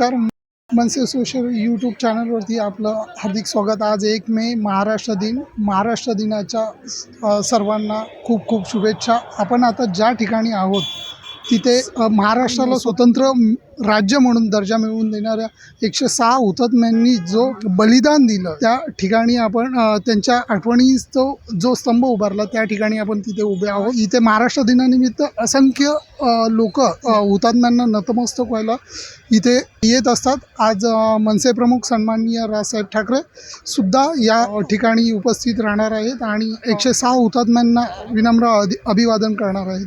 नमस्कार. मनसे social YouTube चॅनलवरती आपलं हार्दिक स्वागत. आज एक मे महाराष्ट्र दिन. महाराष्ट्र दिनाच्या सर्वांना खूप खूप शुभेच्छा. आपण आता ज्या ठिकाणी आहोत तिथे महाराष्ट्राला स्वतंत्र राज्य म्हणून दर्जा मिळवून देणाऱ्या एकशे सहा हुतात्म्यांनी जो बलिदान दिलं त्या ठिकाणी आपण त्यांच्या आठवणी तो जो स्तंभ उभारला त्या ठिकाणी आपण तिथे उभे आहोत. इथे महाराष्ट्र दिनानिमित्त असंख्य लोक हुतात्म्यांना नतमस्तक व्हायला इथे येत असतात. आज मनसे प्रमुख सन्माननीय राजसाहेब ठाकरे सुद्धा या ठिकाणी उपस्थित राहणार आहेत आणि एकशे सहा हुतात्म्यांना विनम्र अभिवादन करणार आहेत.